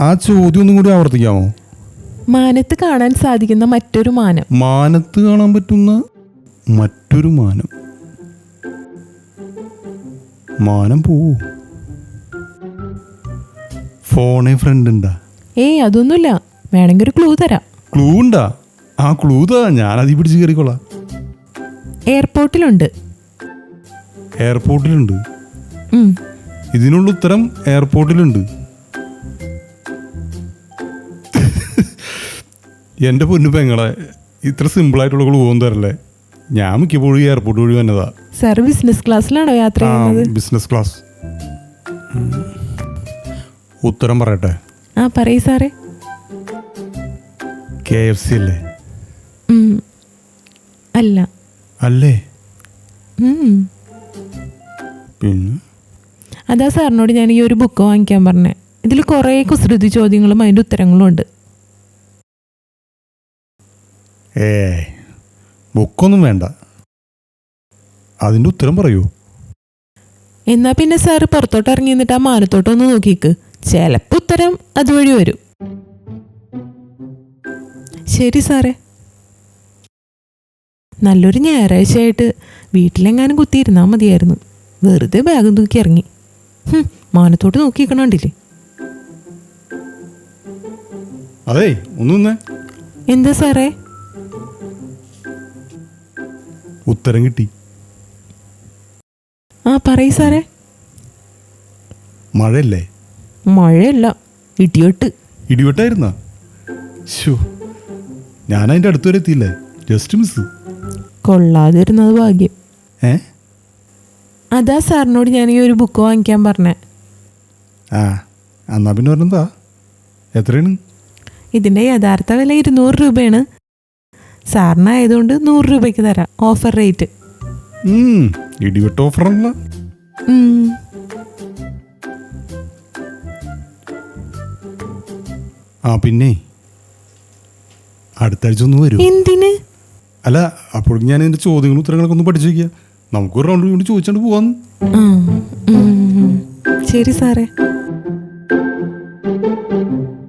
ആ ചോദ്യം ഒന്നും കൂടി ആവർത്തിക്കാമോ? മാനത്ത് കാണാൻ സാധിക്കുന്ന മറ്റൊരു മാനം. മാനത്ത് കാണാൻ പറ്റുന്ന മറ്റൊരു മാനം. മാനം പോവോ ഫോണേ ഫ്രണ്ട് ഉണ്ടാ ഏയ് അതൊന്നുമില്ല. വേണമെങ്കിൽ ഒരു ക്ലൂ തരാം. ക്ലൂ ഉണ്ടാ ആ ക്ലൂ താ. ഞാനതി പിടിച്ച് കയറിക്കൊള്ളാം എയർപോർട്ടിലുണ്ട് എയർപോർട്ടിലുണ്ട് ഉം. ഇതിനുള്ള ഉത്തരം എയർപോർട്ടിലുണ്ട്. എന്റെ പൊന്നു പെങ്ങളെ ഇത്ര സിമ്പിളായിട്ടുള്ള ഒന്നും തരല്ലേ? ഞാൻ മിക്കപ്പോഴും ഈ എയർപോർട്ട് വഴി വന്നതാ. സാർ ബിസിനസ് ക്ലാസ്സിലാണോ യാത്ര ചെയ്യുന്നത്? ബിസിനസ് ക്ലാസ് ഉത്തരം പറയട്ടെ. ആ പറയൂ സാറേ. കെ എഫ് സി അല്ലേ. അല്ല. അല്ലേ. പിന്നെ? അതാ സാറിനോട് ഞാൻ ഈ ഒരു ബുക്ക് വാങ്ങിക്കാൻ പറഞ്ഞേ. ഇതിൽ കുറേ കുസൃതി ചോദ്യങ്ങളും അതിന്റെ ഉത്തരങ്ങളും ഉണ്ട്. ഏ ബുക്കൊന്നും വേണ്ട. അതിന്റെ ഉത്തരം പറയൂ. എന്നാ പിന്നെ സാറ് പുറത്തോട്ട് ഇറങ്ങി നിന്നിട്ട് ആ മാനത്തോട്ട് ഒന്ന് നോക്കിക്ക് ചിലപ്പോൾ ഉത്തരം അതുവഴി വരും. ശരി സാറേ. നല്ലൊരു ഞായറാഴ്ചയായിട്ട് വീട്ടിലെങ്ങാനും കുത്തിയിരുന്നാൽ മതിയായിരുന്നു. വെറുതെ ബാഗും തൂക്കി ഇറങ്ങി. മാനത്തോട്ട് നോക്കിക്കണണ്ടില്ലേ അതെ ഒന്ന് നിന്നേ. എന്താ സാറേ? ഉത്തരം കിട്ടി. ആ പറയ സാറേ. മഴയല്ലേ? മഴയല്ല ഇടിയോട്ട് ഇടിവെട്ടായിരുന്ന? ഷോ ഞാൻ അതിന്റെ അടുത്ത് വരെ എത്തിയില്ലേ? ജസ്റ്റ് മിസ് കൊള്ളാതിരുന്നത് ഭാഗ്യം. ഏ? അതാ സാറിനോട് ഞാൻ ഈ ഒരു ബുക്ക് വാങ്ങിക്കാൻ പറഞ്ഞേ. ആ എന്നാ പിന്നെ പറഞ്ഞെന്താ എത്രയാണ്? ഇതിന്റെ യഥാർത്ഥ വില ഇരുന്നൂറ് രൂപയാണ്. സാറിനായതുകൊണ്ട് നൂറ് രൂപയ്ക്ക് തരാം ഓഫർ റേറ്റ് ഇടിവെട്ട് ഓഫറല്ല ആ പിന്നെ. അടുത്ത ആഴ്ച ഒന്ന് വരും. എന്തിന്? അല്ല അപ്പോൾ ഞാൻ എന്റെ ചോദ്യങ്ങളും ഉത്തരങ്ങളൊക്കെ ഒന്ന് പഠിച്ചു വയ്ക്കുക നമുക്കൊരു റൗണ്ട് കൂടി ചോദിച്ചോണ്ട് പോവാന്ന്. ശരി സാറേ.